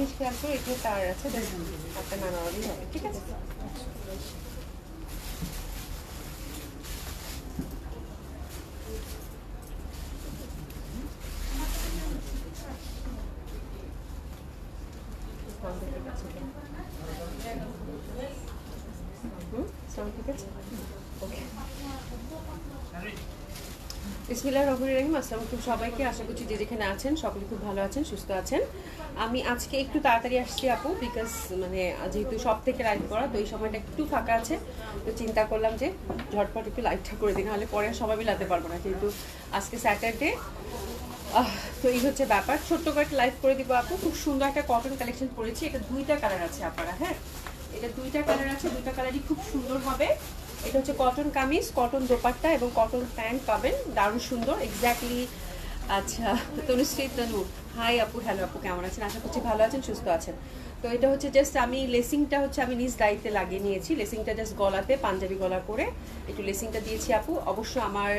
জিনিস খেয়াল করে এখানে তার আছে দেখুন তারটা না হবে, ঠিক আছে? বিসমিল্লাহ রহমান রহিম, আসসালামু সবাইকে, আশা করছি যে যেখানে আছেন, সকলে খুব ভালো আছেন, সুস্থ আছেন। আমি আজকে একটু তাড়াতাড়ি আসছি আপু বিকজ মানে যেহেতু সব থেকে লাইভ করা তো এই সময়টা একটু ফাঁকা আছে। তো চিন্তা করলাম যে ঝটপট একটু লাইভটা করে দিই, নাহলে পরে সবাই মিলাতে পারব না, যেহেতু আজকে স্যাটারডে তো এই হচ্ছে ব্যাপার। ছোট্ট করে লাইভ করে দিব আপু। খুব সুন্দর একটা কটন কালেকশন করেছি এটা দুইটা কালার আছে আপনারা হ্যাঁ? এটা দুইটা কালার আছে, দুইটা কালারই খুব সুন্দর হবে। এটা হচ্ছে কটন কামিজ কটন দোপাট্টা এবং কটন প্যান্ট পাবেন। দারুণ সুন্দর। এক্স্যাক্টলি আচ্ছা তনুশ্রী তনু। হাই আপু হ্যালো আপু, কেমন আছেন? আশা করছি ভালো আছেন, সুস্থ আছেন। তো এটা হচ্ছে জাস্ট আমি লেসিংটা হচ্ছে আমি নিজ দায়িত্বে লাগিয়ে নিয়েছি। লেসিংটা জাস্ট গলাতে, পাঞ্জাবি গলা করে একটু লেসিংটা দিয়েছি আপু। অবশ্য আমার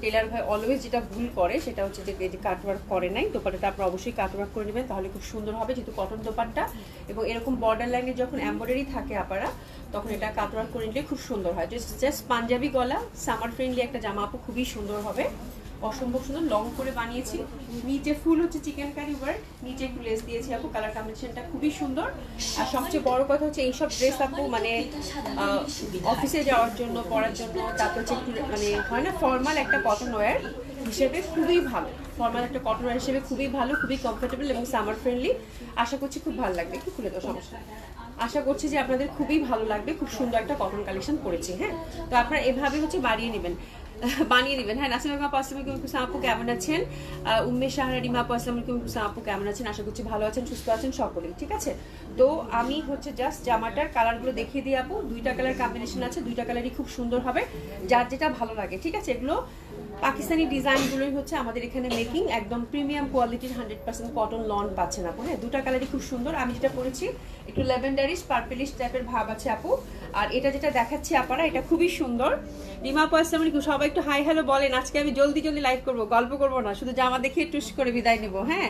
টেলার ভাই অলওয়েজ যেটা ভুল করে, সেটা হচ্ছে যে কাটওয়ার্ক করে নাই, দোপাট্টাটা আপনারা অবশ্যই কাটওয়ার্ক করে নেবেন, তাহলে খুব সুন্দর হবে যেহেতু কটন দোপাট্টা। এবং এরকম বর্ডার লাইনে যখন এম্ব্রয়ডারি থাকে আপনারা, তখন এটা কাটওয়ার্ক করে নিলে খুব সুন্দর হয়। জাস্ট জাস্ট পাঞ্জাবি গলা সামার ফ্রেন্ডলি একটা জামা আপু, খুবই সুন্দর হবে। অসম্ভব সুন্দর, লং করে বানিয়েছি। নিচে ফুল হচ্ছে চিকেন কারি ওয়ার্ক নিচে একটু লেস দিয়েছি আপু কালার কম্বিনেশনটা খুবই সুন্দর। আর সবচেয়ে বড় কথা হচ্ছে এইসব ড্রেস আপু মানে অফিসে যাওয়ার জন্য, পড়ার জন্য, তারপর হচ্ছে মানে হয় না ফর্মাল একটা কটন ওয়্যার হিসেবে খুবই ভালো। ফর্মাল একটা কটন ওয়্যার হিসেবে খুবই ভালো, খুবই কমফোর্টেবল এবং সামার ফ্রেন্ডলি আশা করছি খুব ভালো লাগবে। একটু খুলে দাও, সমস্যা আশা করছি যে আপনাদের খুবই ভালো লাগবে, খুব সুন্দর একটা কটন কালেকশন করেছি হ্যাঁ? তো আপনারা এভাবে হচ্ছে বাড়িয়ে নেবেন। বানিয়ে দিবেন। হ্যাঁ নাসিমা আপু আসসালামু আলাইকুম আপু কেমন আছেন? উম্মেশ উম্মে শাহরা রিমা আপু আসসালামু আলাইকুম আপু কেমন আছেন? আশা করছি ভালো আছেন, সুস্থ আছেন সকলেই, ঠিক আছে? তো আমি হচ্ছে জাস্ট জামাটার কালারগুলো দেখিয়ে দিই আপু। দুইটা কালার কম্বিনেশন আছে, দুইটা কালারই খুব সুন্দর হবে, যার যেটা ভালো লাগে, ঠিক আছে? এগুলো পাকিস্তানি ডিজাইনগুলোই হচ্ছে আমাদের এখানে মেকিং একদম প্রিমিয়াম কোয়ালিটির হান্ড্রেড পার্সেন্ট কটন লন পাচ্ছেন আপু। হ্যাঁ দুটা কালারই খুব সুন্দর। আমি যেটা পরেছি, একটু ল্যাভেন্ডারিশ পার্পেলিশ টাইপের ভাব আছে আপু। আর এটা যেটা দেখাচ্ছি আপনারা, এটা খুবই সুন্দর। রিমা আসসালামু সবাই একটু হাই হ্যালো বলেন। আজকে আমি জলদি জলদি লাইভ করব, গল্প করব না। শুধু জামা দেখে টুস করে বিদায় নেব হ্যাঁ?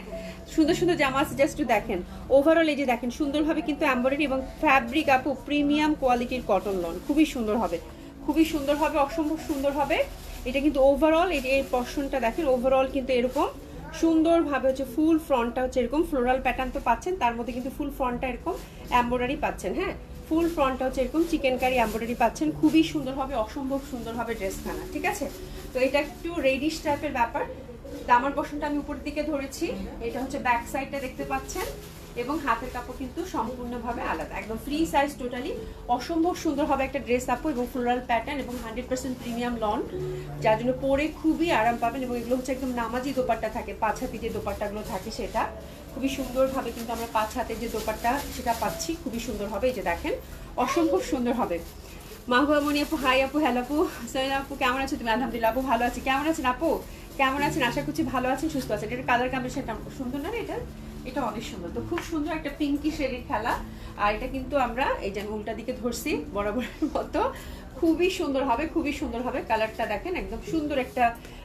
সুন্দর সুন্দর জামা আছে জাস্ট দেখেন। ওভারঅল এই যে দেখেন, সুন্দরভাবে কিন্তু এম্বয়ডারি এবং ফ্যাব্রিক আপু প্রিমিয়াম কোয়ালিটির কটন লন খুবই সুন্দর হবে। খুবই সুন্দর হবে, অসম্ভব সুন্দর হবে। এটা কিন্তু ওভারঅল এই পর্শনটা দেখেন ওভারঅল কিন্তু এরকম। সুন্দরভাবে হচ্ছে ফুল ফ্রন্টটা হচ্ছে এরকম। ফ্লোরাল প্যাটার্ন তো পাচ্ছেন, তার মধ্যে কিন্তু ফুল ফ্রন্টটা এরকম এম্ব্রয়ডারি পাচ্ছেন হ্যাঁ? ফুল ফ্রন্টটা হচ্ছে এরকম চিকেন কারি এম্ব্রয়ডারি পাচ্ছেন। খুবই সুন্দর হবে অসম্ভব সুন্দর হবে ড্রেসখানা ঠিক আছে? তো এটা একটু রেডিশ টাইপের ব্যাপার। দামার পশনটা আমি উপরের দিকে ধরেছি। এটা হচ্ছে ব্যাক সাইডটা দেখতে পাচ্ছেন। এবং হাতের কাপড় কিন্তু সম্পূর্ণভাবে আলাদা। একদম ফ্রি সাইজ টোটালি অসম্ভব সুন্দর হবে একটা ড্রেস আপু এবং ফ্লোরাল প্যাটার্ন এবং হান্ড্রেড পার্সেন্ট প্রিমিয়াম লন যার জন্য পরে খুবই আরাম পাবেন এবং এগুলো হচ্ছে একদম নামাজি দোপাট্টা থাকে, পাঁচ হাতি যে দোপাট্টাগুলো থাকে সেটা। খুবই সুন্দরভাবে কিন্তু আমরা পাঁচ হাতের যে দোপাট্টা সেটা পাচ্ছি, খুবই সুন্দর হবে এই যে দেখেন, অসম্ভব সুন্দর হবে। মাহুয়া মনি আপু হাই আপু হ্যালো আপু সৈন আপু, কেমন আছো তুমি? আলহামদুলিল্লাহ আপু ভালো আছি। কেমন আছেন আপু? কেমন আছেন? আশা করছি ভালো আছেন, সুস্থ আছেন। এটা কালার কম্বিনেশনটা সুন্দর না এটা? এটা অনেক সুন্দর। তো খুব সুন্দর একটা পিঙ্কি শেডের খেলা। আর এটা কিন্তু আমরা এই যে উল্টা দিকে ধরছি, বরাবরের মতো। খুবই সুন্দর হবে, খুবই সুন্দর হবে। কালারটা দেখেন, একদম সুন্দর একটা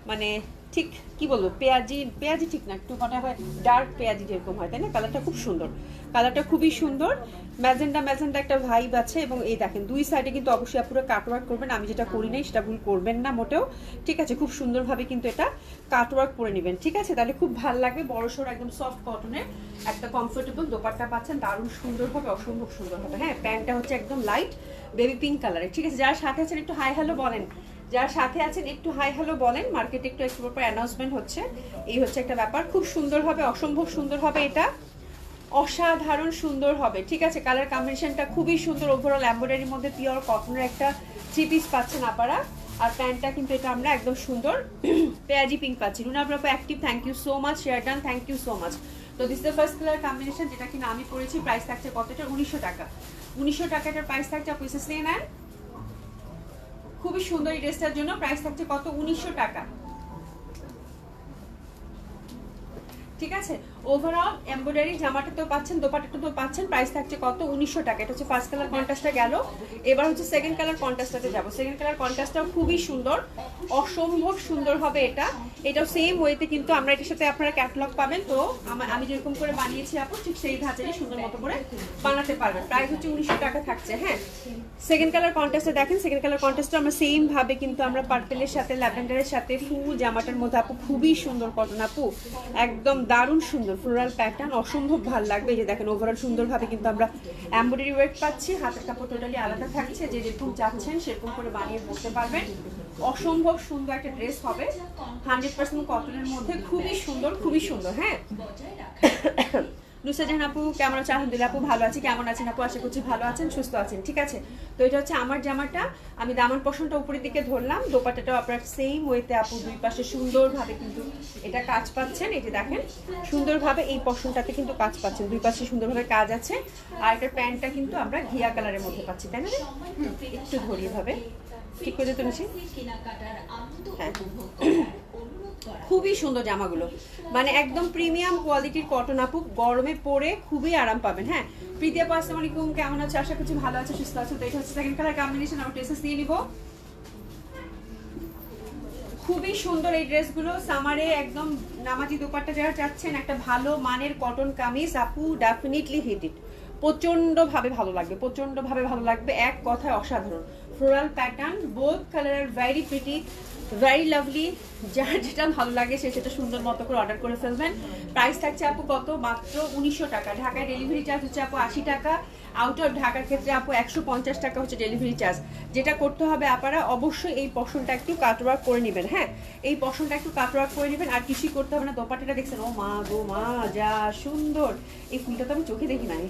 মানে ঠিক কি বলব, পেঁয়াজি পেঁয়াজি ঠিক না, একটু মনে হয় ডার্ক পেঁয়াজি যেরকম হয়, তাই না? কালারটা খুব সুন্দর। কালারটা খুবই সুন্দর। ম্যাজেন্ডা ম্যাজেন্ডা একটা ভাইব আছে এবং এই দেখেন, দুই সাইডে কিন্তু অবশ্যই আপুরা কাটওয়ার্ক করবেন। আমি যেটা করি নাই, সেটা ভুল করবেন না মোটেও। ঠিক আছে, খুব সুন্দরভাবে কিন্তু এটা কাটওয়ার্ক করে নেবেন। ঠিক আছে, তাহলে খুব ভালো লাগবে। বড় সড়ো একদম সফট কটনের একটা কমফোর্টেবল দোপাট্টা পাচ্ছেন, দারুণ সুন্দর হবে অসম্ভব সুন্দর হবে হ্যাঁ প্যান্টটা হচ্ছে একদম লাইট বেবি পিঙ্ক কালারের ঠিক আছে, যারা সাথে আছেন, একটু হাই হ্যালো বলেন। যারা সাথে আছেন, একটু হাই হ্যালো বলেন। মার্কেটে একটু একটু অ্যানাউন্সমেন্ট হচ্ছে। এই হচ্ছে একটা ব্যাপার। খুব সুন্দর হবে, অসম্ভব সুন্দর হবে এটা। অসাধারণ সুন্দর হবে, ঠিক আছে? কালার কম্বিনেশনটা খুবই সুন্দর। ওভারঅল এম্ব্রয়ডারির মধ্যে পিওর কটনের একটা থ্রি পিস পাচ্ছেন আপনারা। আর প্যান্টটা কিন্তু এটা আমরা একদম সুন্দর পেঁয়াজি পিঙ্ক পাচ্ছি। Runa ব্রাপা active thank you so much share done thank you so much তো this the first colour combination যেটা কিনা আমি পড়েছি প্রাইস থাকছে কতটা? উনিশশো টাকা। উনিশশো টাকাটার প্রাইস থাকছে, আপনি নেন। খুবই সুন্দর এই ড্রেসটার জন্য প্রাইস থাকছে কত? উনিশশো টাকা। ঠিক আছে? ওভারঅল এমব্রয়ডারি জামাটা তো পাচ্ছেন দোপাটা তো পাচ্ছেন প্রাইস থাকছে কত? উনিশশো টাকা। এটা হচ্ছে ফার্স্ট কালার কন্ট্রাস্টটা গেল। এবার হচ্ছে সেকেন্ড কালার কন্ট্রাস্টটাতে যাব। সেকেন্ড কালার কন্ট্রাস্টটাও খুবই সুন্দর। অসম্ভব সুন্দর হবে এটা। এটাও সেম ওয়েতে কিন্তু আমরা এটার সাথে আপনারা ক্যাটালগ পাবেন। তো আমা- যেরকম করে বানিয়েছি আপু, ঠিক সেই ধাঁচেরই সুন্দর মতো করে বানাতে পারবেন। প্রাইস হচ্ছে উনিশশো টাকা থাকছে হ্যাঁ? সেকেন্ড কালার কন্টেস্টে দেখেন সেকেন্ড কালার কন্টেস্টে আমরা সেম ভাবে কিন্তু আমরা পার্পেলের সাথে ল্যাভেন্ডারের সাথে, ফুল জামাটার মধ্যে আপু, খুবই সুন্দর কটন আপু। একদম দারুণ সুন্দর। ফ্লোরাল প্যাটার্ন অসম্ভব ভালো লাগবে যে দেখেন ওভারঅল সুন্দরভাবে কিন্তু আমরা এমব্রয়ডারি ওয়েট পাচ্ছি, হাতের কাপড় টোটালি আলাদা থাকছে, যে যেরকম চাচ্ছেন সেরকম করে বানিয়ে পড়তে পারবেন। অসম্ভব সুন্দর একটা ড্রেস হবে হান্ড্রেড পার্সেন্ট কটনের মধ্যে, খুবই সুন্দর খুবই সুন্দর হ্যাঁ? নুসা জাহান আপু, কেমন আছে আলহামদুলিল্লাহ আপু, ভালো আছে। কেমন আছেন আপু? আশা করছি ভালো আছেন, সুস্থ আছেন, ঠিক আছে? তো এটা হচ্ছে আমার জামাটা। আমি দামান পশনটা উপরের দিকে ধরলাম। দোপাটাটাও আপনার সেম ওয়েতে আপু, দুই পাশে সুন্দরভাবে কিন্তু এটা কাজ পাচ্ছেন। এই যে দেখেন, সুন্দরভাবে এই পশনটাতে কিন্তু কাজ পাচ্ছেন। দুই পাশে সুন্দরভাবে কাজ আছে। আর এটার প্যান্টটা কিন্তু আমরা ঘিয়া কালারের মধ্যে পাচ্ছি, তাই না একটু ধরিয়ে ভাবে ঠিক করে নিচ্ছি হ্যাঁ। খুবই সুন্দর জামাগুলো। মানে একদম প্রিমিয়াম কোয়ালিটির কটন আপু, গরমে পরে খুবই আরাম পাবেন হ্যাঁ? প্রীতি আপু, আসসালামু আলাইকুম, কেমন আছে? আশা করছি ভালো আছে, সুস্থ আছে। তো এটা হচ্ছে সেকেন্ড কালার কম্বিনেশন আমরা ড্রেসেস দিয়ে নিব। খুবই সুন্দর এই ড্রেসগুলো। সামারে একদম নামাজি দোপাট্টা যারা চাচ্ছেন, একটা ভালো মানের কটন কামিজ, আপু ডেফিনেটলি হিট ইট প্রচণ্ড ভাবে ভালো লাগবে প্রচণ্ড ভাবে ভালো লাগবে, এক কথায় অসাধারণ। ফ্লোরাল প্যাটার্ন বোথ কালারের ভেরি প্রিটি ভেরি লাভলি যার যেটা ভালো লাগে সে সেটা সুন্দর মতো করে অর্ডার করে ফেলবেন। প্রাইস থাকছে আপু কত? মাত্র উনিশশো টাকা। ঢাকায় ডেলিভারি চার্জ হচ্ছে আপু আশি টাকা। আউট অফ ঢাকার ক্ষেত্রে আপু একশো পঞ্চাশ টাকা হচ্ছে ডেলিভারি চার্জ যেটা করতে হবে আপনারা অবশ্যই এই পশনটা একটু কাটওয়ার্ক করে নেবেন হ্যাঁ? এই পশনটা একটু কাটওয়ার্ক করে নেবেন। আর কিছুই করতে হবে না। দোপাটাটা দেখছেন, ও মা গো, মা, যা সুন্দর। এই ফুলটা তো আমি চোখে দেখি নাই।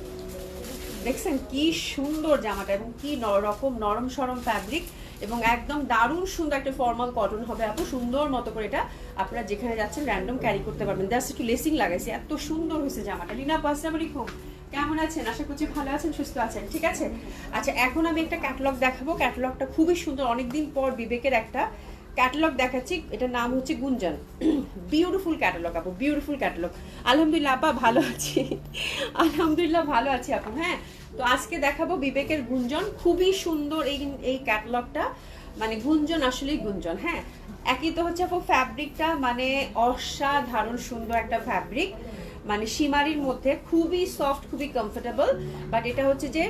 দেখছেন কি সুন্দর জামাটা এবং কি রকম নরম সরম ফ্যাব্রিক এবং একদম দারুণ সুন্দর একটা ফর্মাল কটন হবে আপু। সুন্দর মতো করে এটা আপনারা যেখানে যাচ্ছেন র্যান্ডম ক্যারি করতে পারবেন। জাস্ট একটু লেসিং লাগাইছে। এত সুন্দর হয়েছে জামাটা। লিনা, আসসালামু আলাইকুম। কেমন আছেন? আশা করছি ভালো আছেন, সুস্থ আছেন। ঠিক আছে? আচ্ছা এখন আমি একটা ক্যাটালগ দেখাবো। ক্যাটালগটা খুবই সুন্দর। অনেকদিন পর বিবেকের একটা ক্যাটালগ দেখাচ্ছি, এটার নাম হচ্ছে গুঞ্জন। বিউটিফুল ক্যাটালগ আপু বিউটিফুল ক্যাটালগ আলহামদুলিল্লাহ, আপা, ভালো আছি। আলহামদুলিল্লাহ, ভালো আছি আপু হ্যাঁ? তো আজকে দেখাবো বিবেকের গুঞ্জন। খুবই সুন্দর এই এই ক্যাটালগটা মানে গুঞ্জন আসলেই গুঞ্জন হ্যাঁ? একই তো হচ্ছে আপু ফ্যাব্রিকটা মানে অসাধারণ সুন্দর একটা ফ্যাব্রিক মানে সীমারির মধ্যে খুবই সফট খুবই কমফোর্টেবল বাট এটা হচ্ছে যে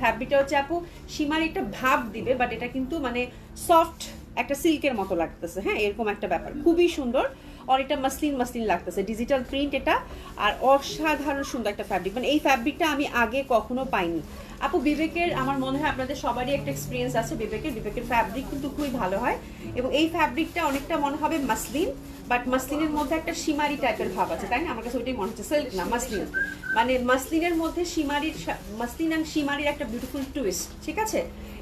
ফ্যাব্রিকটা হচ্ছে আপু সীমার একটা ভাব দিবে বাট এটা কিন্তু মানে সফট একটা সিল্কের মতো লাগতেছে হ্যাঁ এরকম একটা ব্যাপার। খুবই সুন্দর। আর এটা মাসলিন মাসলিন লাগতেছে। ডিজিটাল প্রিন্ট এটা। আর অসাধারণ সুন্দর একটা ফ্যাব্রিক মানে এই ফ্যাব্রিকটা আমি আগে কখনো পাইনি। আপু, বিবেকের, আমার মনে হয় আপনাদের সবারই একটা এক্সপিরিয়েন্স আছে, বিবেকের। বিবেকের ফ্যাব্রিক কিন্তু খুবই ভালো হয়। এবং এই ফ্যাব্রিকটা অনেকটা মনে হবে মাসলিন বাট মাসলিনের মধ্যে একটা সীমারি টাইপের ভাব আছে, তাই না? আমার কাছে ওইটাই মনে হচ্ছে সিল্ক না মাসলিন মানে মাসলিনের মধ্যে সীমারির মাসলিন অ্যান্ড সীমারির একটা বিউটিফুল টুইস্ট ঠিক আছে?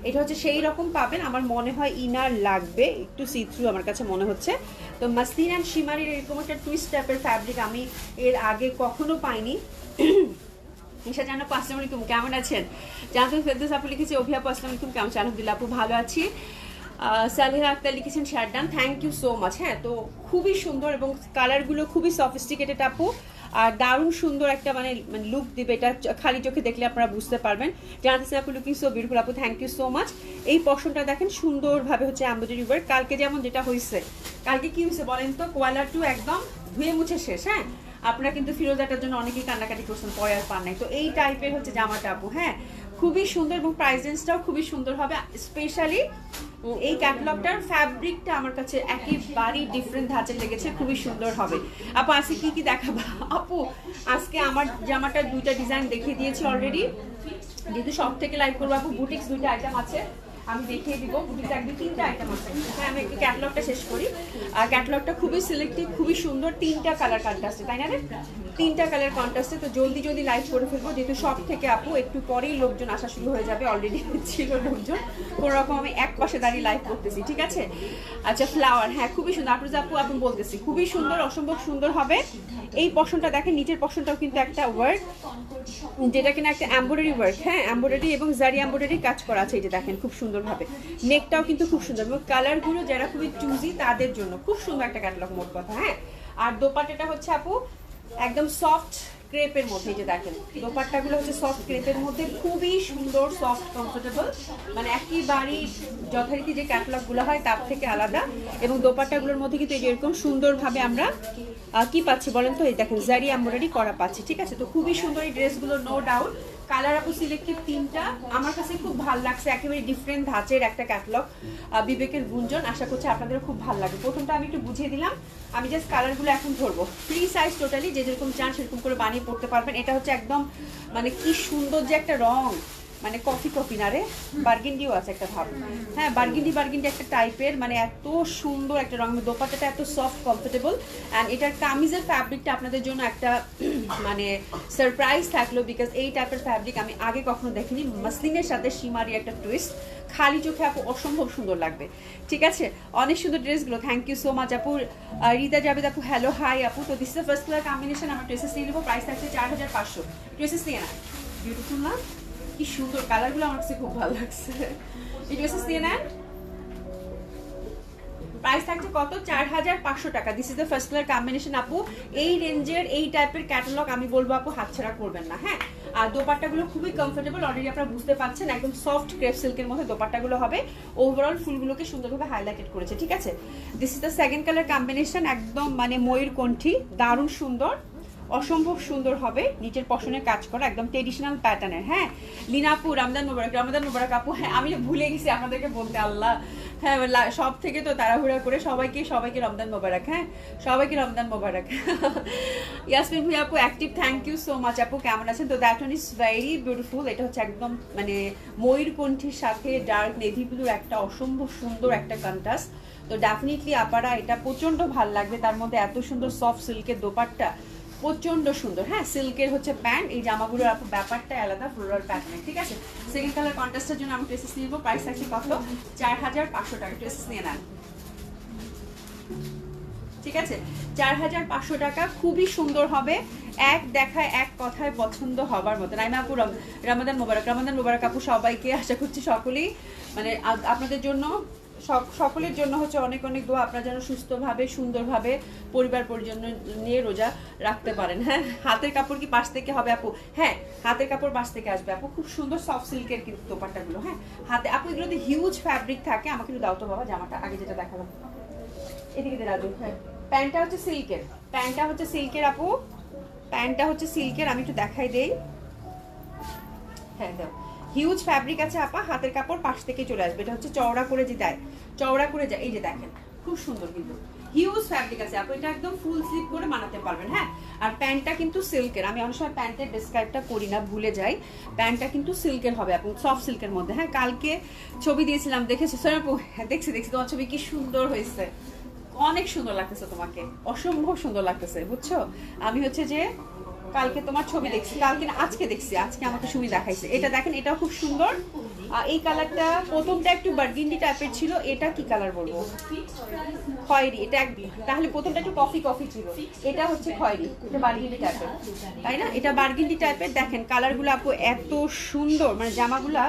এটা হচ্ছে সেই রকম পাবেন, আমার মনে হয় ইনার লাগবে, একটু সি থ্রু আমার কাছে মনে হচ্ছে। তো মাসলিন অ্যান্ড সীমারির এরকম একটা টুইস্ট টাইপের ফ্যাব্রিক আমি এর আগে কখনো পাইনি। নিশা জানো আসসালামু আলাইকুম কেমন আছেন? জানাতুল ফেরদৌস আপু লিখেছে অভিয়াপু আসসালামু আলাইকুম কেমন? আছেন আলহামদুলিল্লাহ আপু ভালো আছি। সালেহা আক্তার লিখেছেন share done thank you so much হ্যাঁ তো খুবই সুন্দর এবং কালারগুলো খুবই সফিস্টিকেটেড আপু। আর দারুণ সুন্দর একটা মানে লুক দিবে, এটা খালি চোখে দেখলে আপনারা বুঝতে পারবেন। জানাতেছেন আপু লুকিং সো বিউটিফুল আপু থ্যাংক ইউ সো মাচ এই পশনটা দেখেন সুন্দরভাবে হচ্ছে অ্যাম্বোডারি ওয়ার্ক কালকে যেমন যেটা হয়েছে কালকে কি হয়েছে বলেন তো? কোয়ালার টু একদম ধুয়ে মুছে শেষ হ্যাঁ? আপনারা কিন্তু ফিরোজাটার জন্য অনেকেই কান্নাকাটি করছেন, পরে আর পান নাই। তো এই টাইপের হচ্ছে জামাটা আপু হ্যাঁ? খুবই সুন্দর এবং প্রাইস রেঞ্জটাও খুবই সুন্দর হবে স্পেশালি এই ক্যাটালগটার ফ্যাব্রিকটা আমার কাছে একেবারেই ডিফারেন্ট ধাঁচের লেগেছে, খুবই সুন্দর হবে। আপু, আজকে কি কি দেখাবো? আপু, আজকে আমার জামাটার দুইটা ডিজাইন দেখিয়ে দিয়েছি অলরেডি যেহেতু সব থেকে লাইক করব, আপু বুটিক্স দুইটা আইটেম আছে। আমি দেখিয়ে দিব বুটিক্স এক দুই তিনটা আইটেম আছে। হ্যাঁ আমি একটু ক্যাটালগটা শেষ করি। আর ক্যাটলগটা খুবই সিলেক্টিভ খুবই সুন্দর, তিনটা কালার কন্ট্রাস্টে তাই না রে? তিনটা কালার কন্ট্রাস্টে তো জলদি জলদি লাইভ করে ফেলব, যেহেতু সব থেকে আপু, একটু পরেই লোকজন আসা শুরু হয়ে যাবে অলরেডি ছিল লোকজন। কোনো রকম আমি এক পাশে দাঁড়িয়ে লাইভ করতেছি, ঠিক আছে? আচ্ছা ফ্লাওয়ার হ্যাঁ খুবই সুন্দর। আপনার আপু আপনি বলতেছি, খুবই সুন্দর, অসম্ভব সুন্দর হবে। এই পশনটা দেখেন, নিচের পশনটাও কিন্তু একটা ওয়ার্ক যেটা কিনা একটা এম্ব্রয়ডারি ওয়ার্ক হ্যাঁ এম্ব্রয়ডারি এবং জারি এম্ব্রয়ডারি কাজ করা আছে এটা দেখেন, খুব সুন্দরভাবে। নেকটাও কিন্তু খুব সুন্দর এবং কালারগুলো যারা খুবই চুজি তাদের জন্য খুব সুন্দর একটা ক্যাটালগ মোট কথা হ্যাঁ? আর দোপাট্টাটা হচ্ছে আপু, একদম সফট ক্রেপের মধ্যে যে দেখেন, দোপাট্টাগুলো হচ্ছে সফট ক্রেপের মধ্যে, খুবই সুন্দর সফট কমফোর্টেবল মানে একেবারেই যথারীতি যে ক্যাটলগগুলো হয়, তার থেকে আলাদা। এবং দোপাট্টাগুলোর মধ্যে কিন্তু এই যে এরকম সুন্দরভাবে আমরা কি পাচ্ছি বলেন তো? এই দেখেন, জারি এমব্রয়ডারি করা পাচ্ছি, ঠিক আছে? তো খুবই সুন্দর এই ড্রেসগুলো নো ডাউট কালার আপু সিলেক্টেড তিনটা। আমার কাছে খুব ভালো লাগছে, একেবারে ডিফারেন্ট ধাঁচের একটা ক্যাটলগ বিবেকের গুঞ্জন। আশা করছি আপনাদের খুব ভালো লাগবে। প্রথমটা আমি একটু বুঝিয়ে দিলাম। আমি জাস্ট কালারগুলো এখন ধরবো। ফ্রি সাইজ টোটালি যে যেরকম চান সেরকম করে বানিয়ে পড়তে পারবেন। এটা হচ্ছে একদম মানে কি সুন্দর যে একটা রং। মানে কফি কফি না রে বার্গিন্ডিও আছে একটা ভাব। হ্যাঁ বার্গিন্ডি বার্গিন্ডি একটা টাইপের মানে এত সুন্দর একটা রং দোপাটাটা এত সফট কমফোর্টেবল অ্যান্ড এটার কামিজের ফ্যাব্রিকটা আপনাদের জন্য একটা মানে সারপ্রাইজ থাকল বিকজ এই টাইপের ফ্যাব্রিক আমি আগে কখনো দেখিনি। মাসলিনের সাথে সীমারি একটা টুইস্ট খালি চোখে আপু, অসম্ভব সুন্দর লাগবে। ঠিক আছে? অনেক সুন্দর ড্রেসগুলো। থ্যাংক ইউ সো মাচ আপু। রিতা জাবেদ আপু হ্যালো হাই আপু। তো দিস ফার্স্ট কালার কম্বিনেশন আমার ড্রেসেস নিয়ে নেব। প্রাইস থাকছে চার হাজার পাঁচশো। ড্রেসেস নিয়ে না না? কি সুন্দর কালারগুলো আমার কাছে খুব ভালো লাগছে। এই ড্রেসেস নিয়ে নেন। প্রাইস থাকছে কত? চার হাজার পাঁচশো টাকা। This is the first colour combination আপু। এই রেঞ্জের, এই টাইপের ক্যাটালগ আমি বলব, আপু, হাতছাড়া করবেন না হ্যাঁ? আর দোপাট্টাগুলো খুবই কমফোর্টেবল অলরেডি আপনারা বুঝতে পারছেন, একদম সফট ক্রেপ সিল্কের মধ্যে দোপাট্টাগুলো হবে। ওভারঅল ফুলগুলোকে সুন্দরভাবে হাইলাইটেড করেছে, ঠিক আছে? This is the second colour combination একদম মানে ময়ূর কণ্ঠী, দারুণ সুন্দর। অসম্ভব সুন্দর হবে। নিচের পশনের কাজ করা একদম ট্রেডিশনাল প্যাটার্নের হ্যাঁ? লিনাপু রামদান মোবারক রামদান মোবারক আপু হ্যাঁ আমি ভুলে গেছি আপনাদেরকে বলতে, আল্লাহ। হ্যাঁ সব থেকে তো তাড়াহুড়া করে সবাইকে সবাইকে রমদান মোবারক হ্যাঁ? সবাইকে রমদান মোবারক। ইয়াসমিন ভুই আপু active thank you so much আপু, কেমন আছেন? তো that one is very beautiful এটা হচ্ছে একদম মানে ময়ূরকণ্ঠীর সাথে ডার্ক নেভি ব্লুর একটা অসম্ভব সুন্দর একটা কন্ট্রাস্ট তো ডেফিনেটলি আপারা, এটা প্রচণ্ড ভালো লাগবে, তার মধ্যে এত সুন্দর সফট সিল্কের দোপাট্টা। প্রচণ্ড সুন্দর। হ্যাঁ সিল্কের হচ্ছে প্যান্ট, এই জামাগুলোর ব্যাপারটা আলাদা ফ্লোরাল প্যাটার্নের ঠিক আছে? সেকেন্ড কালার কন্ট্রাস্টের জন্য আমি ড্রেসেস নেব প্রাইস থাকছে কত? চার হাজার পাঁচশো টাকা ড্রেসেস নিয়ে নেন। ঠিক আছে? চার হাজার পাঁচশো টাকা, খুবই সুন্দর হবে। এক দেখায় এক কথায় পছন্দ হবার মতো। নাইমা আপু, রম- রামাদান মোবারক রামাদান মোবারক আপু সবাইকে, আশা করছি সকলেই মানে আপনাদের জন্য সকলের জন্য হচ্ছে অনেক অনেক দোয়া। আপনারা যেন সুস্থভাবে, সুন্দরভাবে পরিবার পরিজন নিয়ে রোজা রাখতে পারেন। হ্যাঁ হাতের কাপড় কি পাশ থেকে হবে আপু? হ্যাঁ হাতের কাপড় পাশ থেকে আসবে আপু। খুব সুন্দর সফট সিল্কের কিন্তু দোপাট্টাগুলো হ্যাঁ। হাতে, আপু এগুলোতে হিউজ ফ্যাব্রিক থাকে। আমাকে একটু দাও তো বাবা, জামাটা, আগে যেটা দেখালাম। এদিকে রাজু। হ্যাঁ প্যান্টটা হচ্ছে সিল্কের প্যান্টটা হচ্ছে সিল্কের আপু। প্যান্টটা হচ্ছে সিল্কের আমি একটু দেখাই দেই। হ্যাঁ দাও। হিউজ ফ্যাব্রিক আছে, আপা, হাতের কাপড় পাশ থেকে চলে আসবে। এটা হচ্ছে চওড়া করে যে দেয়, চওড়া করে যায় এই যে দেখেন, খুব সুন্দর কিন্তু। হিউজ ফ্যাব্রিক আছে, আপু, এটা একদম ফুল স্লিপ করে বানাতে পারবেন হ্যাঁ? আর প্যান্টটা কিন্তু সিল্কের আমি অনেক সময় প্যান্টের ডেসক্রাইবটা করি না, ভুলে যাই। প্যান্টটা কিন্তু সিল্কের হবে এবং সফট সিল্কের মধ্যে হ্যাঁ? কালকে ছবি দিয়েছিলাম, দেখেছ? স্যার আপু হ্যাঁ দেখছি দেখছি, তোমার ছবি কি সুন্দর হয়েছে। অনেক সুন্দর লাগতেছে তোমাকে, অসম্ভব সুন্দর লাগতেছে, বুঝছ? আমি হচ্ছে যে কালকে তোমার ছবি দেখছি, কালকে আজকে দেখছি, আজকে আমাকে ছবি দেখাইছে। এটা দেখেন, এটাও খুব সুন্দর। এই কালারটা প্রথমটা একটু বার্গিন্ডি টাইপের ছিল, এটা কি কালার বলব? খয়েরি, এটা এক তাহলে প্রথমটা একটু কফি কফি ছিল। এটা হচ্ছে খয়েরি, এটা বার্গিন্ডি টাইপের তাই না? এটা বার্গিন্ডি টাইপের দেখেন কালারগুলো আপু এত সুন্দর মানে জামাগুলা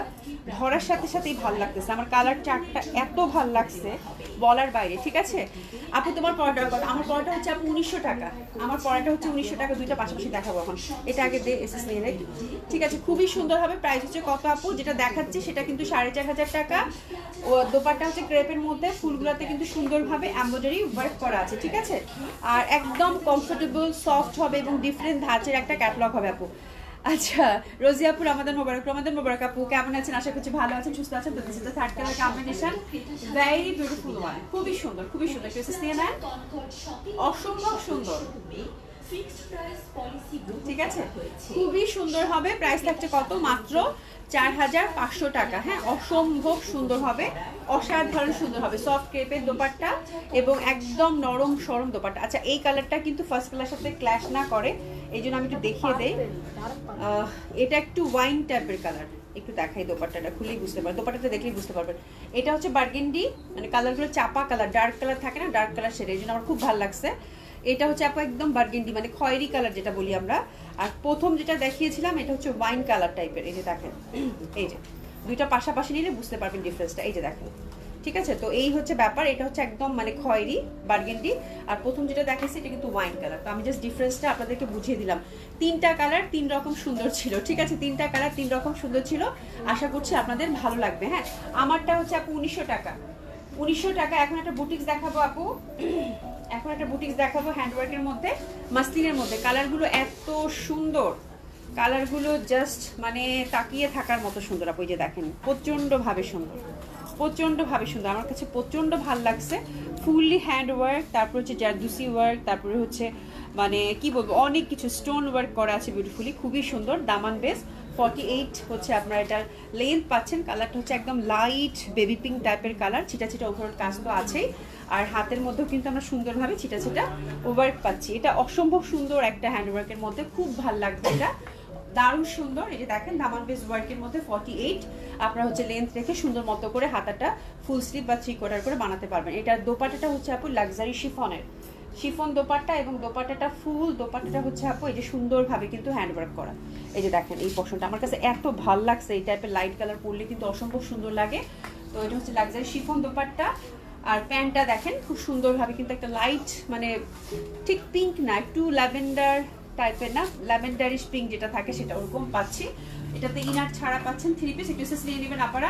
ধরার সাথে সাথেই ভালো লাগতেছে। আমার কালার চারটা এত ভালো লাগছে, বলার বাইরে, ঠিক আছে? আপু, তোমার পড়াটা কথা আমার পড়াটা হচ্ছে আপু উনিশশো টাকা। আমার পড়াটা হচ্ছে উনিশশো টাকা, দুইটা পাশাপাশি দেখাবো এখন। এটা আগে দে এসএস নিয়ে ঠিক আছে, খুবই সুন্দর হবে। প্রাইস হচ্ছে কত আপু? যেটা দেখাচ্ছে সেটা কিন্তু সাড়ে চার হাজার টাকা। ও দোপাট্টা হচ্ছে ক্রেপের মধ্যে, ফুলগুলোতে কিন্তু সুন্দরভাবে এমব্রয়ডারি ওয়ার্ক করা আছে, ঠিক আছে? আর একদম কমফোর্টেবল সফট হবে এবং ডিফারেন্ট ধাঁচের একটা ক্যাটলগ হবে আপু। আচ্ছা রোজি আপু, রমাদান মোবারক রমাদান মোবারক আপু, কেমন আছেন? আশা করছি ভালো আছেন, সুস্থ আছেন তো the third colour combination very beautiful one খুবই সুন্দর খুবই সুন্দর। অসম্ভব সুন্দর। ঠিক আছে? খুবই সুন্দর হবে। প্রাইস থাকছে কত? মাত্র চার হাজার পাঁচশো টাকা। হ্যাঁ অসম্ভব সুন্দর হবে। অসাধারণ সুন্দর হবে। সফট ক্রেপের দোপাট্টা এবং একদম নরম সরম দোপাট্টা। আচ্ছা এই কালারটা কিন্তু ফার্স্ট কালার সাথে ক্ল্যাশ না করে। এই জন্য আমি একটু দেখিয়ে দেই। এটা একটু ওয়াইন টাইপের কালার একটু দেখাই দোপাট্টাটা। খুলেই বুঝতে পারবেন দোপাট্টাটা দেখলেই বুঝতে পারবেন এটা হচ্ছে বার্গেন্ডি মানে কালারগুলো চাপা কালার ডার্ক কালার থাকে না? ডার্ক কালার সেটা এই জন্য আমার খুব ভালো লাগছে। এটা হচ্ছে আপু একদম বার্গেন্ডি মানে খয়েরি কালার যেটা বলি আমরা। আর প্রথম যেটা দেখিয়েছিলাম, এটা হচ্ছে ওয়াইন কালার টাইপের এই যে দেখেন, এই যে, দুইটা পাশাপাশি নিলে বুঝতে পারবেন ডিফারেন্সটা এই যে দেখেন, ঠিক আছে? তো এই হচ্ছে ব্যাপার, এটা হচ্ছে একদম মানে খয়েরি বার্গেন্ডি আর প্রথম যেটা দেখাচ্ছি এটা কিন্তু ওয়াইন কালার তো আমি জাস্ট ডিফারেন্সটা আপনাদেরকে বুঝিয়ে দিলাম। তিনটা কালার তিন রকম সুন্দর ছিল, ঠিক আছে? তিনটা কালার তিন রকম সুন্দর ছিল। আশা করছি আপনাদের ভালো লাগবে হ্যাঁ? আমারটা হচ্ছে আপু উনিশশো টাকা। উনিশশো টাকা, এখন একটা বুটিক্স দেখাবো আপু। এখন একটা বুটিক্স দেখাবো হ্যান্ডওয়ার্কের মধ্যে মাসলিনের মধ্যে। কালারগুলো এত সুন্দর। কালারগুলো জাস্ট মানে তাকিয়ে থাকার মতো সুন্দর। আপনি যে দেখেন, প্রচণ্ডভাবে সুন্দর। প্রচণ্ডভাবে সুন্দর। আমার কাছে প্রচণ্ড ভালো লাগছে। ফুললি হ্যান্ড ওয়ার্ক তারপর হচ্ছে জারদুসি ওয়ার্ক তারপরে হচ্ছে মানে কি বলব, অনেক কিছু স্টোন ওয়ার্ক করা আছে বিউটিফুলি খুবই সুন্দর, দামান বেস ফর্টি এইট হচ্ছে আপনারা এটার লেন্থ পাচ্ছেন। কালারটা হচ্ছে একদম লাইট বেবি পিঙ্ক টাইপের কালার ছিটা ছিটা ওভারঅল কাজ তো আছেই। আর হাতের মধ্যেও কিন্তু আমরা সুন্দরভাবে ছিটা ছিটা ওয়ার্ক পাচ্ছি। এটা অসম্ভব সুন্দর একটা হ্যান্ডওয়ার্কের মধ্যে, খুব ভালো লাগবে এটা। দারুণ সুন্দর। এই যে দেখেন, দামান বেস ওয়ার্কের মধ্যে ফর্টি এইট আপনারা হচ্ছে লেন্থ রেখে সুন্দর মতো করে হাতাটা ফুল স্লিভ বা থ্রি কোয়ার্টার করে বানাতে পারবেন। এটার দোপাটাটা হচ্ছে আপু লাক্সারি শিফনের শিফন দোপাট্টা এবং দোপাট্টাটা ফুল দোপাট্টাটা হচ্ছে আপু এই যে সুন্দরভাবে কিন্তু হ্যান্ডওয়ার্ক করা। এই যে দেখেন, এই পশনটা আমার কাছে এত ভালো লাগছে। এই টাইপের লাইট কালার পরলে কিন্তু অসম্ভব সুন্দর লাগে। তো এটা হচ্ছে লাক্সারি শিফন দোপাট্টা। আর প্যান্টটা দেখেন, খুব সুন্দরভাবে কিন্তু একটা লাইট মানে ঠিক পিঙ্ক না, একটু ল্যাভেন্ডার টাইপের না ল্যাভেন্ডারিশ পিঙ্ক যেটা থাকে সেটা ওরকম পাচ্ছি। এটাতে ইনার ছাড়া পাচ্ছেন থ্রি পিস একটু নিয়ে নেবেন আপনারা।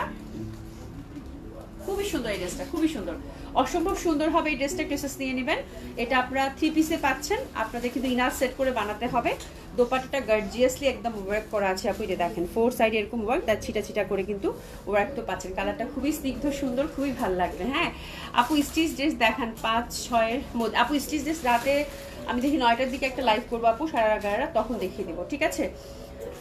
খুবই সুন্দর এই ড্রেসটা খুবই সুন্দর। অসম্ভব সুন্দর হবে এই ড্রেসটা ড্রেসেস নিয়ে নেবেন। এটা আপনারা থ্রি পিসে পাচ্ছেন। আপনাদের কিন্তু ইনার সেট করে বানাতে হবে। দোপাট্টাটা গার্জিয়াসলি একদম ওয়ার্ক করা আছে আপনি এটা দেখেন ফোর সাইড এরকম ওয়ার্ক তার ছিটা ছিটা করে কিন্তু ওয়ার্ক তো পাচ্ছেন। কালারটা খুবই স্নিগ্ধ, সুন্দর, খুবই ভালো লাগবে হ্যাঁ? আপু স্টিচ ড্রেস দেখান, পাঁচ, ছয়ের মধ্যে আপু স্টিচ ড্রেস রাতে আমি দেখি নয়টার দিকে একটা লাইভ করব আপু, সারা এগারোটা তখন দেখিয়ে দেবো, ঠিক আছে?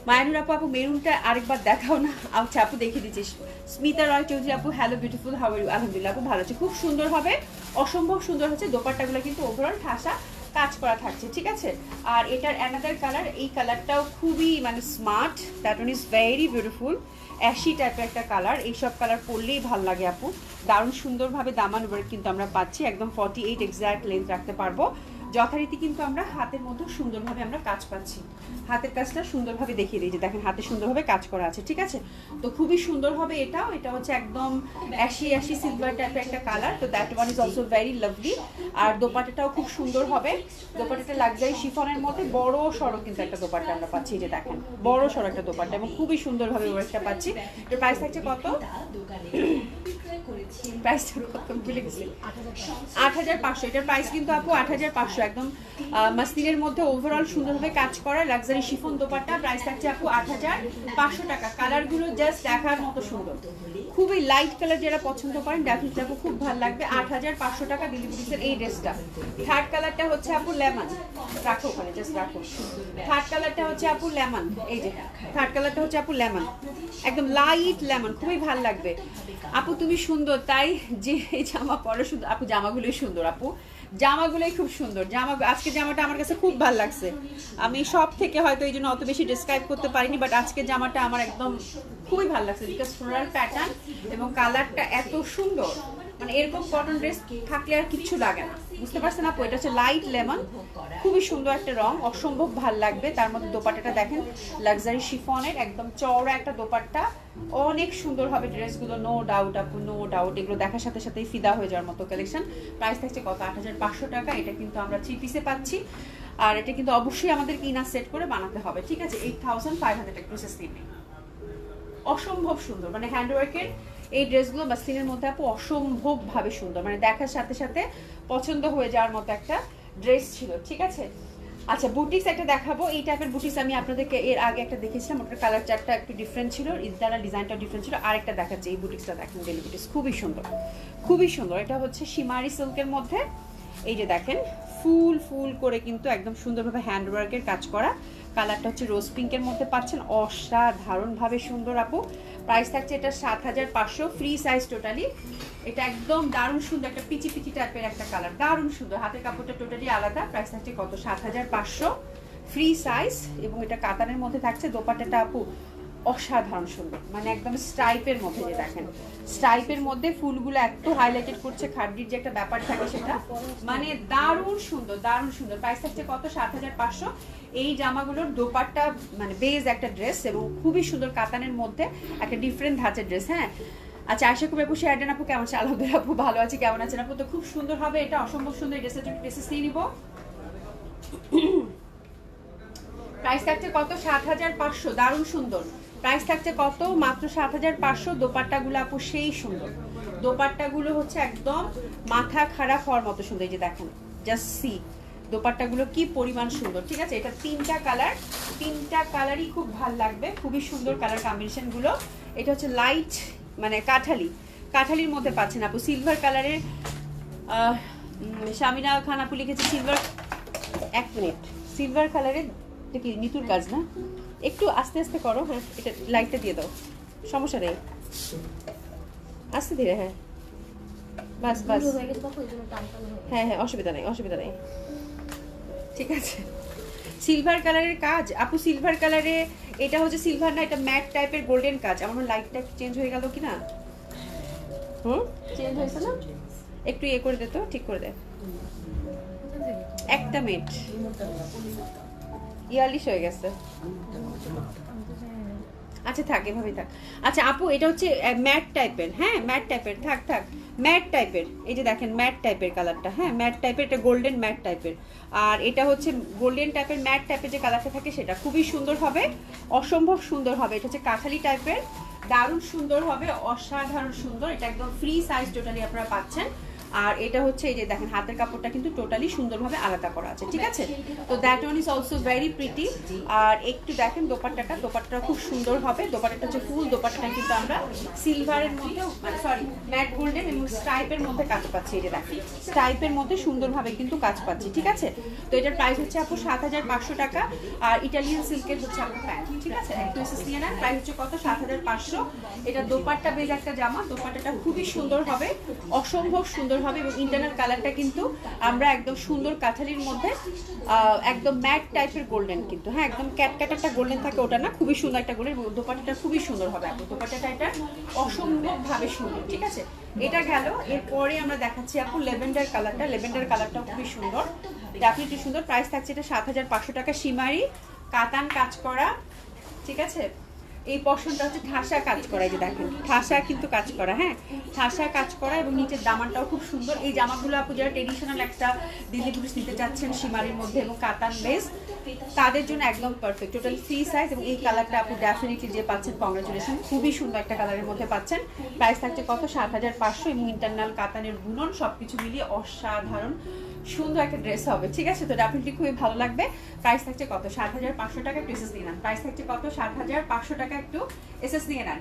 মায়ানুর আপু আপু, মেরুনটা আরেকবার দেখাও না। আচ্ছা আপু, দেখিয়ে দিচ্ছিস স্মিতা রয় চৌধুরী আপু হ্যালো বিউটিফুল হাউ ইউ আলহামদুলিল্লাহ, আপু, ভালো আছে। খুব সুন্দর হবে, অসম্ভব সুন্দর হচ্ছে, দোপাট্টাগুলো কিন্তু ওভারঅল ঠাসা কাজ করা থাকছে, ঠিক আছে? আর এটার অ্যানাদার কালার এই কালারটাও খুবই মানে smart that one is very beautiful ashy টাইপের একটা কালার এইসব কালার পরলেই ভালো লাগে, আপু। দারুণ সুন্দরভাবে দামান ওয়ার্ক কিন্তু আমরা পাচ্ছি, একদম ফর্টি এইট এক্স্যাক্ট লেন্থ রাখতে পারব। যথারীতি কিন্তু আমরা হাতের মধ্যে সুন্দরভাবে আমরা কাজ পাচ্ছি। হাতের কাজটা সুন্দরভাবে দেখিয়ে দিই যে দেখেন, হাতে সুন্দরভাবে কাজ করা আছে, ঠিক আছে? তো খুবই সুন্দর হবে এটাও। এটা হচ্ছে একদম অ্যাশি অ্যাশি সিলভার টাইপের একটা কালার তো that one is also very lovely আর দোপাটাটাও খুব সুন্দর হবে। দোপাটাটা লাক্সারি শিফনের মধ্যে বড় সড়ো কিন্তু একটা দোপাট্টা আমরা পাচ্ছি যে দেখেন, বড় সড়ো একটা দোপাট্টা এবং খুবই সুন্দরভাবে ওয়ার্কটা পাচ্ছি। এর প্রাইস থাকছে কত? সুন্দরভাবে কাজ করা লাক্সারি কালারগুলো জাস্ট দেখার সুন্দর। খুবই লাইট কালার যারা পছন্দ করেন খুব ভালো লাগবে। আট হাজার পাঁচশো টাকা দিলিপুরিসের এই ড্রেসটা থার্ড কালারটা হচ্ছে আপু লেমন রাখো জাস্ট রাখো। থার্ড কালারটা হচ্ছে আপু লেমন এই যে থার্ড কালারটা হচ্ছে আপু লেমন একদম লাইট লেমন খুবই ভালো লাগবে। আপু তুমি সুন্দর তাই যে এই জামা পরে শুধু আপু, জামাগুলোই সুন্দর, আপু। জামাগুলোই খুব সুন্দর। জামা, আজকে জামাটা আমার কাছে খুব ভালো লাগছে। আমি সব থেকে হয়তো এই জন্য অত বেশি ডিসক্রাইব করতে পারিনি বাট আজকে জামাটা আমার একদম খুবই ভালো লাগছে বিকজ ফ্লোরাল প্যাটার্ন এবং কালারটা এত সুন্দর। মানে এরকম কটন ড্রেস থাকলে আর কিচ্ছু লাগে না। বুঝতে পারছেন আপু? এটা হচ্ছে লাইট লেমন খুবই সুন্দর একটা রং, অসম্ভব ভালো লাগবে। তার মধ্যে দোপাট্টাটা দেখেন লাক্সারি শিফনের একদম চওড়া একটা দোপাট্টা। অনেক সুন্দর হবে ড্রেসগুলো নো ডাউট আপু নো ডাউট এগুলো দেখার সাথে সাথেই ফিদা হয়ে যাওয়ার মতো কালেকশন প্রাইস থাকছে কত? আট হাজার পাঁচশো টাকা। এটা কিন্তু আমরা থ্রি পিসে পাচ্ছি। আর এটা কিন্তু অবশ্যই আমাদের ইনার সেট করে বানাতে হবে। ঠিক আছে? Eight thousand five hundred process অসম্ভব সুন্দর। মানে হ্যান্ডওয়ার্কের এই ড্রেসগুলো মাসলিনের মধ্যে আপু অসম্ভবভাবে সুন্দর। মানে দেখার সাথে সাথে পছন্দ হয়ে যাওয়ার মতো একটা ড্রেস ছিল, ঠিক আছে? আচ্ছা বুটিক্স একটা দেখাবো। এই টাইপের বুটিক্স আমি আপনাদেরকে এর আগে একটা দেখেছিলাম ওটার কালার চারটা একটু ডিফারেন্ট ছিল ইদারা ডিজাইনটা ডিফারেন্ট ছিল। আরেকটা দেখাচ্ছে এই বুটিক্সটা দেখেন ডেলি বুটিক্স। খুবই সুন্দর খুবই সুন্দর। এটা হচ্ছে সিমারি সিল্কের মধ্যে। এই যে দেখেন, ফুল ফুল করে কিন্তু একদম সুন্দরভাবে হ্যান্ডওয়ার্কের কাজ করা। কালারটা হচ্ছে রোজ পিঙ্কের মধ্যে পাচ্ছেন। অসাধারণভাবে সুন্দর আপু। প্রাইস থাকছে এটা সাত হাজার পাঁচশো। ফ্রি সাইজ টোটালি এটা একদম দারুণ সুন্দর একটা পিচি পিচি টাইপের একটা কালার দারুণ সুন্দর। হাতের কাপড়টা টোটালি আলাদা। প্রাইস থাকছে কত? সাত হাজার পাঁচশো। ফ্রি সাইজ এবং এটা কাতারের মধ্যে থাকছে। দোপাট্টাটা আপু অসাধারণ সুন্দর। মানে একদম স্ট্রাইপের মধ্যে যে দেখেন। স্ট্রাইপের মধ্যে ফুলগুলো এত হাইলাইটেড করছে, খাড্ডির যে একটা ব্যাপার থাকে সেটা। মানে দারুণ সুন্দর দারুণ সুন্দর। প্রাইস থাকছে কত? সাত হাজার পাঁচশো। এই জামাগুলোর দোপাট্টা মানে বেজ একটা ড্রেস এবং খুবই সুন্দর কাতানের মধ্যে একটা ডিফারেন্ট ধাঁচের ড্রেস হ্যাঁ? আচ্ছা আশা করি আপু শেয়ারডেন আপু কেমন আছে? আলহামদুলিল্লাহ আপু ভালো আছে, কেমন আছেন আপু? তো খুব সুন্দর হবে, এটা অসম্ভব সুন্দর ড্রেসের জন্য ড্রেসেস নিয়ে নিবো। প্রাইস থাকছে কত? সাত হাজার পাঁচশো, দারুণ সুন্দর। প্রাইস থাকছে কত? মাত্র সাত হাজার পাঁচশো। দোপাট্টাগুলো আপু সেই সুন্দর। দোপাট্টাগুলো হচ্ছে একদম মাথা খারাপ হওয়ার মতো সুন্দর। এই যে দেখেন জাস্ট সি দোপাট্টাগুলো কি পরিমাণ সুন্দর, ঠিক আছে? এটা তিনটা কালার, তিনটা কালারই খুব ভালো লাগবে। খুবই সুন্দর কালার কম্বিনেশনগুলো এটা হচ্ছে লাইট মানে কাঠালি। কাঠালির মধ্যে পাচ্ছেন আপু সিলভার কালারের শামিনা খান আপু লিখেছে সিলভার এক মিনিট সিলভার কালারের কি নিতুর কাজ না? একটু আস্তে আস্তে করো হ্যাঁ এটা লাইটটা দিয়ে দাও সমস্যা নেই। আস্তে ধীরে হ্যাঁ। বাস বাস। হয়ে হ্যাঁ অসুবিধা নেই অসুবিধা নেই। ঠিক আছে। সিলভার কালারের কাজ আপু সিলভার কালারে এটা হচ্ছে সিলভার না এটা ম্যাট টাইপের গোল্ডেন কাজ। আমার লাইটটা চেঞ্জ হয়ে গেল কি না হুম? চেঞ্জ হয়েছে না? একটু ইয়ে করে দে তো ঠিক করে দে। একটা মিনিট ইয়ারলিশ হয়ে গেছে। আচ্ছা থাক, এভাবেই থাক। আচ্ছা আপু, এটা হচ্ছে ম্যাট টাইপের হ্যাঁ? ম্যাট টাইপের, থাক থাক। ম্যাট টাইপের, এই যে দেখেন, ম্যাট টাইপের কালারটা হ্যাঁ? ম্যাট টাইপের, এটা গোল্ডেন ম্যাট টাইপের। আর এটা হচ্ছে গোল্ডেন টাইপের, ম্যাট টাইপের যে কালারটা থাকে সেটা খুবই সুন্দর হবে, অসম্ভব সুন্দর হবে। এটা হচ্ছে কাঁঠালি টাইপের, দারুণ সুন্দর হবে, অসাধারণ সুন্দর। এটা একদম ফ্রি সাইজ টোটালি আপনারা পাচ্ছেন। আর এটা হচ্ছে এই যে দেখেন, হাতের কাপড়টা কিন্তু টোটালি সুন্দরভাবে আলাদা করা আছে, ঠিক আছে? তো that one is also very pretty আর একটু দেখেন দোপাট্টাটা দোপাট্টাটা খুব সুন্দর হবে। দোপাট্টাটা হচ্ছে ফুল দোপাট্টাটা কিন্তু আমরা সিলভারের মধ্যে সরি ম্যাট গোল্ডেন এবং স্ট্রাইপের মধ্যে কাজ পাচ্ছি যে দেখেন। স্ট্রাইপের মধ্যে সুন্দরভাবে কিন্তু কাজ পাচ্ছি, ঠিক আছে? তো এটার প্রাইস হচ্ছে আপু সাত হাজার পাঁচশো টাকা আর ইটালিয়ান সিল্কের হচ্ছে আপনার প্যান্ট ঠিক আছে? একটু এসেস নিয়ে নেন। প্রাইস হচ্ছে কত? সাত হাজার পাঁচশো। এটা দোপাট্টা বেজ একটা জামা। দোপাট্টাটা খুবই সুন্দর হবে। অসম্ভব সুন্দর হবে এবং ইন্টারনাল কালারটা কিন্তু আমরা একদম সুন্দর কাঁঠালির মধ্যে একদম ম্যাট টাইপের গোল্ডেন কিন্তু। হ্যাঁ একদম ক্যাটক্যাট গোল্ডেন থাকে ওটা না, খুবই সুন্দর একটা গোল্ডেন দোপাট্টাটা খুবই সুন্দর হবে আপু দোপাট্টাটা এটা অসম্ভবভাবে সুন্দর, ঠিক আছে? এটা গেল, এরপরে আমরা দেখাচ্ছি আপু লেভেন্ডার কালারটা লেভেন্ডার কালারটা খুবই সুন্দর। ডেফিনেটলি সুন্দর। প্রাইস থাকছে এটা সাত হাজার পাঁচশো টাকা। সিমারি, কাতান কাজ করা, ঠিক আছে? এই পশনটা হচ্ছে ঠাসা কাজ করা, এই যে দেখেন, ঠাসা কিন্তু কাজ করা হ্যাঁ? ঠাসা কাজ করা এবং নিচের দামানটাও খুব সুন্দর। এই জামাগুলো আপু যারা ট্রেডিশনাল একটা দিল্লি পুলিশ নিতে চাচ্ছেন সীমারির মধ্যে এবং কাতান বেস, তাদের জন্য একদম পারফেক্ট টোটাল ফ্রি সাইজ এবং এই কালারটা আপনি ডেফিনেটলি যে পাচ্ছেন কংগ্রেচুলেশন খুবই সুন্দর একটা কালারের মধ্যে পাচ্ছেন। প্রাইস থাকছে কত? সাত হাজার পাঁচশো এবং ইন্টারনাল কাতানের বুনন, সবকিছু মিলিয়ে অসাধারণ, সুন্দর একটা ড্রেস হবে, ঠিক আছে? তো ডেফিনেটলি খুবই ভালো লাগবে। প্রাইস থাকছে কত? সাত হাজার পাঁচশো টাকা একটু এসএস নিয়ে নেন। প্রাইস থাকছে কত? সাত হাজার পাঁচশো টাকা একটু এসএস নিয়ে নেন।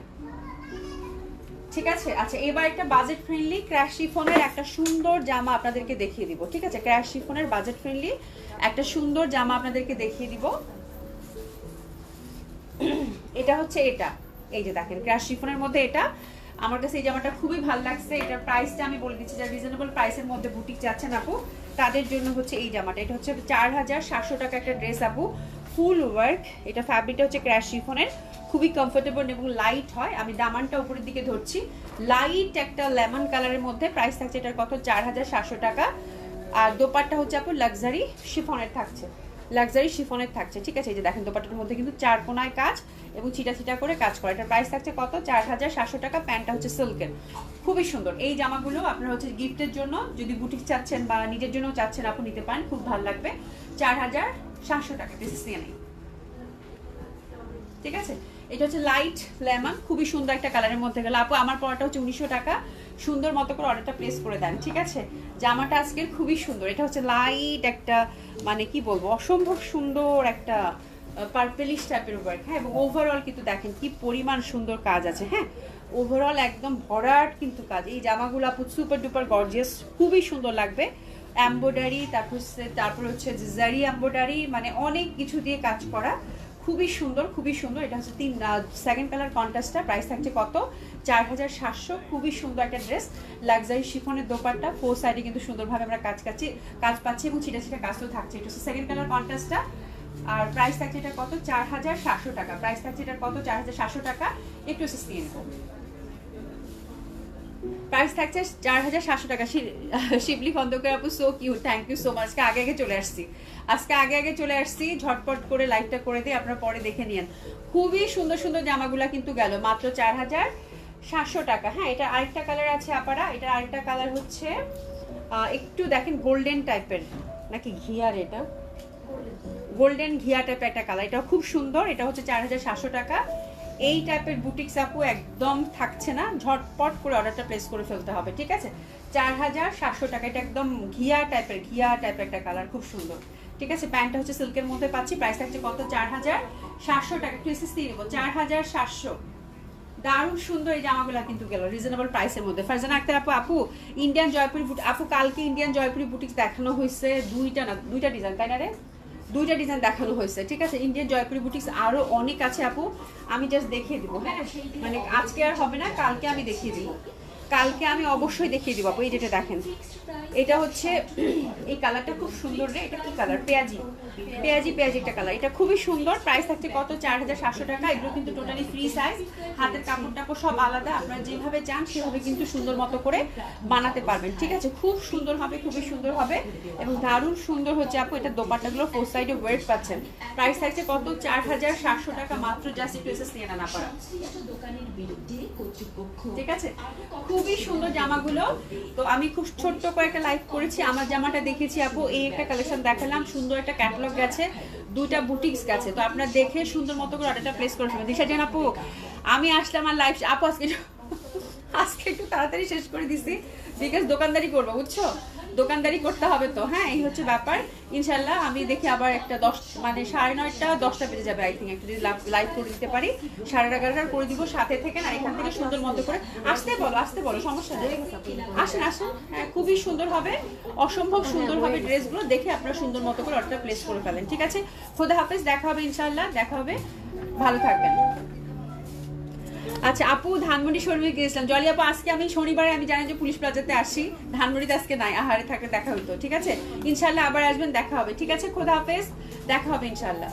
ঠিক আছে? আচ্ছা এবার একটা বাজেট ফ্রেন্ডলি ক্র্যাশ শিফনের একটা সুন্দর জামা আপনাদেরকে দেখিয়ে দিব। ঠিক আছে? ক্র্যাশ শিফনের বাজেট ফ্রেন্ডলি একটা সুন্দর জামা আপনাদেরকে দেখিয়ে দিব। এটা হচ্ছে এটা। এই যে দেখেন ক্র্যাশ শিফনের মধ্যে এটা। আমার কাছে এই জামাটা খুবই ভালো লাগছে। এটার প্রাইসটা আমি বলে দিচ্ছি, যারা রিজনেবল প্রাইসের মধ্যে বুটিক যাচ্ছেন আপু তাদের জন্য হচ্ছে এই জামাটা। এটা হচ্ছে চার হাজার সাতশো টাকা একটা ড্রেস আপু। ফুল ওয়ার্ক এটা ফ্যাব্রিকটা হচ্ছে ক্র্যাশ শিফনের খুবই কমফোর্টেবল এবং লাইট হয়। আমি দামানটা উপরের দিকে ধরছি। লাইট একটা লেমন কালারের মধ্যে প্রাইস থাকছে এটার কত? চার হাজার সাতশো টাকা। আর দোপারটা হচ্ছে আপু লাক্সারি শিফনের থাকছে। লাক্সারি শিফনের থাকছে, ঠিক আছে? এই যে দেখেন, দোপাট্টার মধ্যে কিন্তু চার কোনায় কাজ এবং চিটা চিটা করে কাজ করা। এটার প্রাইস থাকছে কত? চার হাজার সাতশো টাকা, প্যান্টটা হচ্ছে সিল্কের খুবই সুন্দর। এই জামাগুলো আপনার হচ্ছে গিফটের জন্য, যদি বুটিক চাচ্ছেন বা নিজের জন্য চাচ্ছেন, আপনি নিতে পারেন, খুব ভালো লাগবে। চার হাজার সাতশো টাকা বেসিস নিয়ে নেই ঠিক আছে? এটা হচ্ছে লাইট লেমন খুবই সুন্দর একটা কালারের মধ্যে গেল। আপু, আমার পড়াটা হচ্ছে উনিশশো টাকা। সুন্দর মতো করে অর্ডারটা প্লেস করে দেন, ঠিক আছে? জামাটা আজকের খুবই সুন্দর। এটা হচ্ছে লাইট একটা মানে কি বলব, অসম্ভব সুন্দর একটা পার্পেলিশ টাইপের ওয়ার্ক হ্যাঁ? এবং ওভারঅল কিন্তু দেখেন কি পরিমাণ সুন্দর কাজ আছে হ্যাঁ? ওভারঅল একদম ভরাট কিন্তু কাজ। এই জামাগুলো আপু সুপার ডুপার গর্জিয়াস খুবই সুন্দর লাগবে। এম্ব্রয়ডারি তারপর তারপর হচ্ছে জারি এম্ব্রয়ডারি মানে অনেক কিছু দিয়ে কাজ করা। খুবই সুন্দর খুবই সুন্দর। এটা হচ্ছে তিন সেকেন্ড কালার কন্ট্রাস্টটা প্রাইস থাকছে কত? চার হাজার সাতশো। খুবই সুন্দর একটা ড্রেস লাক্সারি শিফনের দোপারটা ফোর সাইডে কিন্তু সুন্দরভাবে আমরা কাজ কাছি কাজ পাচ্ছি এবং ছিটা ছিটা কাজও থাকছে। এটা হচ্ছে সেকেন্ড কালার কন্ট্রাস্টটা আর প্রাইস থাকছে এটা কত? চার হাজার সাতশো টাকা। প্রাইস থাকছে এটা কত? চার হাজার সাতশো টাকা। একটু নিয়ে নেব প্রাইস থাকছে চার হাজার সাতশো টাকা। শিবলি খন্দকার আপু so cute thank you so much আজকে আগে আগে চলে আসছি। আজকে আগে আগে চলে আসছি ঝটপট করে লাইভটা করে দিয়ে আপনারা পরে দেখে নিন খুবই সুন্দর সুন্দর জামাগুলো কিন্তু গেল মাত্র চার হাজার সাতশো টাকা। হ্যাঁ এটা আরেকটা কালার আছে আপারা এটা আরেকটা কালার হচ্ছে একটু দেখেন গোল্ডেন টাইপের নাকি ঘিয়ার এটা? গোল্ডেন ঘিয়া টাইপের একটা কালার এটা খুব সুন্দর এটা হচ্ছে চার হাজার সাতশো টাকা। এই টাইপের বুটিক্স আপু একদম থাকছে না। ঝটপট করে অর্ডারটা প্লেস করে ফেলতে হবে, ঠিক আছে? চার হাজার সাতশো টাকা, এটা একদম ঘিয়া টাইপের ঘিয়া টাইপের একটা কালার খুব সুন্দর। ঠিক আছে? প্যান্টটা হচ্ছে সিল্কের মধ্যে পাচ্ছি প্রাইস থাকছে কত? চার হাজার সাতশো টাকা। একটু এসএস দিয়ে দেবো। চার হাজার সাতশো। দারুণ সুন্দর এই জামাগুলো কিন্তু গেল রিজনেবল প্রাইসের মধ্যে। ফারজানা আক্তার আপু আপু ইন্ডিয়ান জয়পুরি বুট আপু, কালকে ইন্ডিয়ান জয়পুরি বুটিক দেখানো হয়েছে দুইটা না, দুইটা ডিজাইন তাই না রে? দুইটা ডিজাইন দেখানো হয়েছে, ঠিক আছে? ইন্ডিয়ান জয়পুরি বুটিক্স আরও অনেক আছে আপু, আমি জাস্ট দেখিয়ে দিব হ্যাঁ? মানে আজকে আর হবে না, কালকে আমি দেখিয়ে দিব। কালকে আমি অবশ্যই দেখিয়ে দিব আপু এই যেটা দেখেন। এটা হচ্ছে এই কালারটা খুব সুন্দর রে এটা কি কালার? পেঁয়াজি। পেঁয়াজি পেঁয়াজি একটা কালার। এটা খুবই সুন্দর প্রাইস থাকছে কত? চার হাজার সাতশো টাকা এগুলো কিন্তু টোটালি ফ্রি সাইজ হাতের কাপড় টাপড় সব আলাদা আপনারা যেভাবে চান সেভাবে কিন্তু সুন্দর মতো করে বানাতে পারবেন ঠিক আছে? খুব সুন্দর হবে খুবই সুন্দর হবে। এবং দারুণ সুন্দর হচ্ছে আপু এটা দোপাট্টাগুলো ফোর সাইডে ওয়েট পাচ্ছেন। প্রাইস থাকছে কত? চার হাজার সাতশো টাকা মাত্র জাস্ট এসে নিয়ে না পারা ঠিক আছে? খুবই সুন্দর জামাগুলো। তো আমি খুব ছোট্ট কয়েকটা লাইভ করেছি। আমার জামাটা দেখেছি আপু, এই একটা কালেকশন দেখালাম। সুন্দর একটা ক্যাটালগ গেছে, দুইটা বুটিক্স গেছে। তো আপনার দেখে সুন্দর মতো করে অর্ডারটা প্লেস করে ফেলবেন দিশা জান আপু, আমি আসলাম আমার লাইভ আপু, আজকে আজকে একটু তাড়াতাড়ি শেষ করে দিছি বিকজ দোকানদারি করব, বুঝছ? দোকানদারি করতে হবে তো হ্যাঁ? এই হচ্ছে ব্যাপার। ইনশাল্লাহ আমি দেখি আবার একটা দশ মানে সাড়ে নয়টা, দশটা বেজে যাবে আই থিঙ্ক একটু যদি লাইভ করে দিতে পারি। সাড়ে এগারোটার করে দিব সাথে থেকে, না, এখান থেকে সুন্দর মতো করে। আসতে বলো আসতে বলো, সমস্যা নেই। আসেন আসেন হ্যাঁ খুবই সুন্দর হবে। অসম্ভব সুন্দর হবে ড্রেসগুলো। দেখে আপনারা সুন্দর মতো করে অর্ডারটা প্লেস করে ফেলেন, ঠিক আছে? খোদা হাফেজ, দেখা হবে ইনশাল্লাহ, দেখা হবে। ভালো থাকবেন। আচ্ছা আপু, ধানমন্ডি শোরুমে গিয়েছিলাম। জলি আপু, আজকে আমি শনিবারে আমি জানি যে পুলিশ প্লাজাতে আসি। ধানমন্ডিতে আজকে নাই, আহারে থাকলে দেখা হতো ঠিক আছে? ইনশাল্লাহ আবার আসবেন, দেখা হবে, ঠিক আছে? খোদা হাফেজ, দেখা হবে ইনশাল্লাহ।